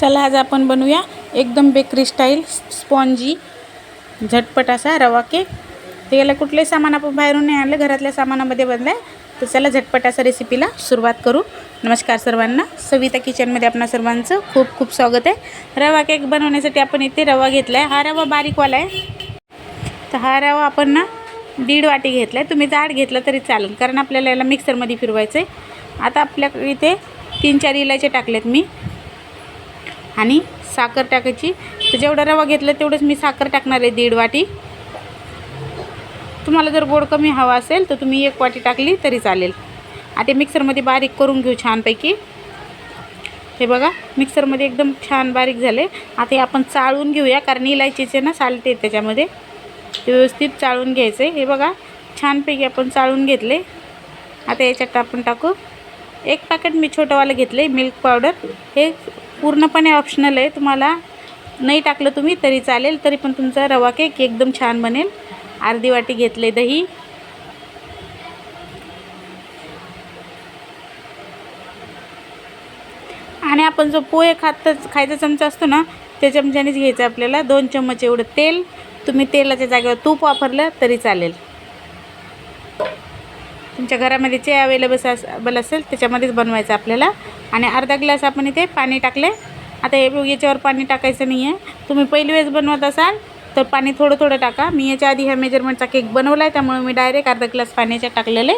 चला आज आपण बनवूया एकदम बेकरी स्टाईल स्पॉन्जी झटपट असा रवा केक ते याला कुठलंही सामान आपण बाहेरून नाही आणलं घरातल्या सामानामध्ये बनलं तर चला झटपट असा रेसिपीला सुरुवात करू. नमस्कार सर्वांना. सविता किचनमध्ये आपणा सर्वांचं खूप खूप स्वागत आहे. रवा केक बनवण्यासाठी आपण इथे रवा घेतला आहे हा रवा बारीकवाला आहे. तर हा रवा आपण ना दीड वाटी घेतला आहे तुम्ही जाड घेतला तरी चालेल कारण आपल्याला याला मिक्सरमध्ये फिरवायचं आहे आता आपल्या इथे तीन चार इलायचे टाकलेत मी. आणि साखर टाकायची. तर जेवढा रवा घेतला तेवढंच मी साखर टाकणार आहे दीड वाटी. तुम्हाला जर गोड कमी हवा असेल तर तुम्ही एक वाटी टाकली तरी चालेल. आता मिक्सरमध्ये बारीक करून घेऊ छानपैकी. हे बघा मिक्सरमध्ये एकदम छान बारीक झाले. आता हे आपण चाळून घेऊया कारण इलायचीचे ना सालटे त्याच्यामध्ये. ते व्यवस्थित चाळून घ्यायचे हे बघा छानपैकी आपण चाळून घेतले. आता याच्यात आपण टाकू. एक पॅकेट मी छोटंवालं घेतले मिल्क पावडर हे पूर्णपणे ऑप्शनल आहे. तुम्हाला नाही टाकलं तुम्ही तरी चालेल. तरी पण तुमचा रवा केक एकदम छान बनेल. अर्धी वाटी घेतले दही. आणि आपण जो पोहे खात खायचा चमचा असतो ना त्या चमच्यानेच घ्यायचं आपल्याला. दोन चम्मच एवढं तेल. तुम्ही तेलाच्या जागेवर तूप वापरलं तरी चालेल. तुमच्या घरामध्ये जे अवेलेबल असेल असेल त्याच्यामध्येच बनवायचं आपल्याला. आणि अर्धा ग्लास आपण इथे पाणी टाकले आता हे याच्यावर पाणी टाकायचं नाही आहे तुम्ही पहिली वेळेस बनवत असाल तर पाणी थोडं थोडं टाका. मी याच्या आधी ह्या मेजरमेंटचा केक बनवला आहे त्यामुळे मी डायरेक्ट अर्धा ग्लास पाण्याच्या टाकलेले.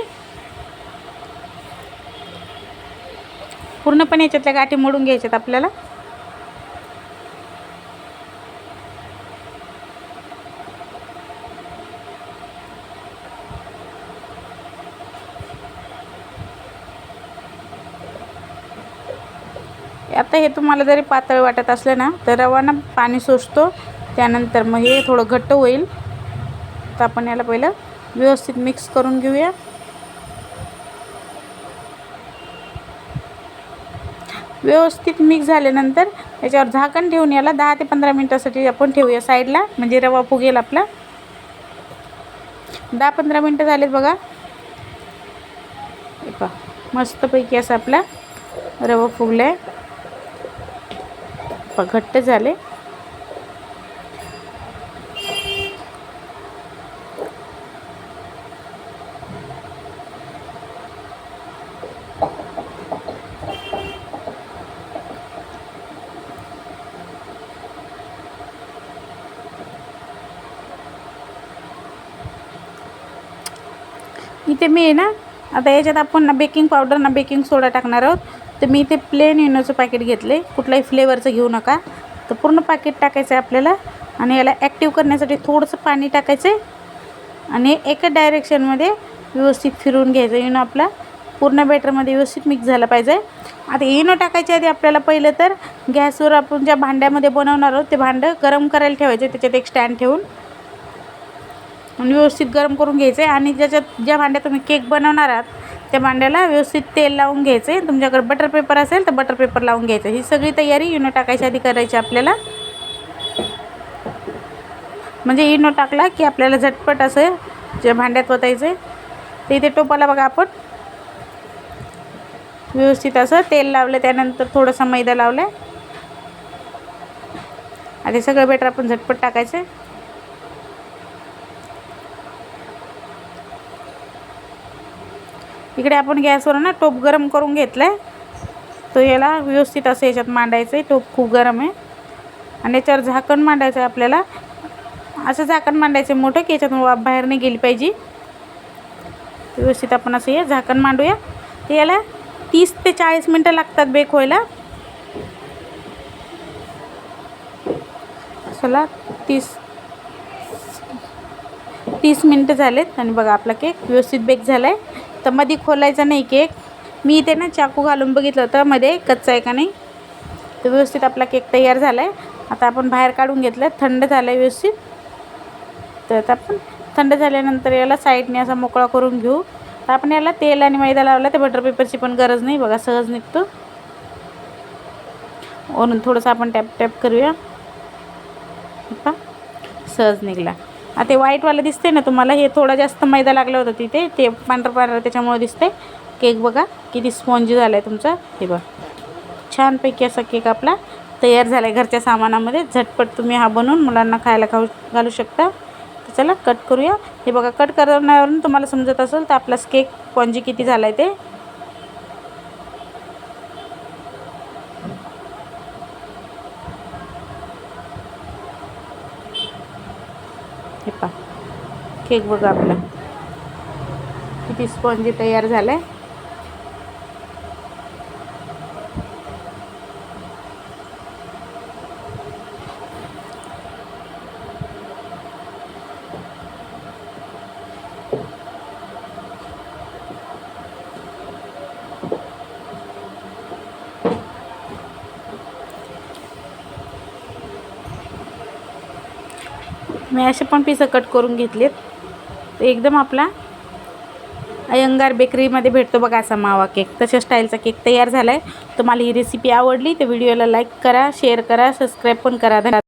पूर्णपणे याच्यातल्या गाठी मोडून घ्यायच्यात आपल्याला. आता हे तुम्हाला जरी पातळ वाटत असलं ना तर रवा ना पाणी सोसतो. त्यानंतर मग हे थोडं घट्ट होईल. तर आपण याला पहिलं व्यवस्थित मिक्स करून घेऊया. व्यवस्थित मिक्स झाल्यानंतर याच्यावर झाकण ठेवून याला दहा ते पंधरा मिनटासाठी आपण ठेवूया साईडला म्हणजे रवा फुगेल आपला. दहा पंधरा मिनटं झालेत बघा. पहा मस्तपैकी असं आपला रवा फुगला आहे घट्ट झाले. इथे मी आहे ना आता याच्यात आपण ना बेकिंग पावडर ना बेकिंग सोडा टाकणार आहोत. तर मी ते प्लेन इनोचं पॅकेट घेतले. कुठलाही फ्लेवरचं घेऊ नका. तर पूर्ण पॅकेट टाकायचं आहे आपल्याला. आणि याला ॲक्टिव्ह करण्यासाठी थोडंसं पाणी टाकायचं आहे आणि एका डायरेक्शनमध्ये व्यवस्थित फिरवून घ्यायचं. इनो आपला पूर्ण बॅटरमध्ये व्यवस्थित मिक्स झाला पाहिजे. आता इनो टाकायच्या आधी आपल्याला पहिलं तर गॅसवर आपण ज्या भांड्यामध्ये बनवणार आहोत ते भांडं गरम करायला ठेवायचं. त्याच्यात एक स्टँड ठेवून. आणि व्यवस्थित गरम करून घ्यायचं आहे आणि ज्याच्यात ज्या भांड्यात तुम्ही केक बनवणार आहात त्या भांड्याला व्यवस्थित तेल लावून घ्यायचं आहे तुमच्याकडे बटर पेपर असेल तर बटर पेपर लावून घ्यायचं. ही सगळी तयारी इनो टाकायच्या आधी करायची आपल्याला. म्हणजे इनो टाकला की आपल्याला झटपट असं जे भांड्यात ओतायचं आहे ते इथे टोपाला बघा आपण. व्यवस्थित असं तेल लावलं त्यानंतर थोडंसं मैदा लावलं आहे आता सगळं बेटर आपण झटपट टाकायचं आहे इकडे आपण गॅसवर ना टोप गरम करून घेतला आहे तो याला व्यवस्थित असं याच्यात मांडायचं आहे टोप खूप गरम आहे. आणि याच्यावर झाकण मांडायचं आहे आपल्याला. असं झाकण मांडायचं आहे मोठं की याच्यातून वाफ बाहेर नाही गेली पाहिजे. व्यवस्थित आपण असं या झाकण मांडूया. ते याला तीस ते चाळीस मिनटं लागतात बेक व्हायला. चला तीस तीस मिनटं झालेत. आणि बघा आपला केक व्यवस्थित बेक झाला आहे तर मध्ये खोलायचा नाही केक. मी इथे ना चाकू घालून बघितलं होतं. मध्ये कच्चा आहे का नाही? तर व्यवस्थित आपला केक तयार झाला आहे आता आपण बाहेर काढून घेतलं. थंड झालं आहे व्यवस्थित. तर आता आपण थंड झाल्यानंतर याला साईडने असा मोकळा करून घेऊ. तर आपण याला तेल आणि मैदा लावला. ते बटर पेपरची पण गरज नाही बघा. सहज निघतो. वरून थोडंसं आपण टॅप टॅप करूया. सहज निघला. ते व्हाईटवालं दिसते ना तुम्हाला? हे थोडा जास्त मैदा लागला होता तिथे. ते पांढरं पांढरं त्याच्यामुळे दिसते केक बघा किती स्पॉन्जी झाला आहे तुमचा. हे बघा. छानपैकी असा केक आपला तयार झाला आहे घरच्या सामानामध्ये. झटपट तुम्ही हा बनवून मुलांना खायला खाऊ घालू शकता. तर चला कट करूया. हे बघा कट करण्यावरून तुम्हाला समजत असेल तर आपला केक स्पॉन्जी किती झाला आहे ते. हे पा केक बघा आपला. किती स्पॉन्जी तयार झाला आहे मी असे पण पिसं कट करून घेतलेत. तर एकदम आपला अयंगार बेकरीमध्ये भेटतो बघा असा मावा केक. तशा स्टाईलचा केक तयार झाला आहे तुम्हाला ही रेसिपी आवडली तर व्हिडिओला लाईक करा शेअर करा सबस्क्राईब पण करा. धन्यवाद.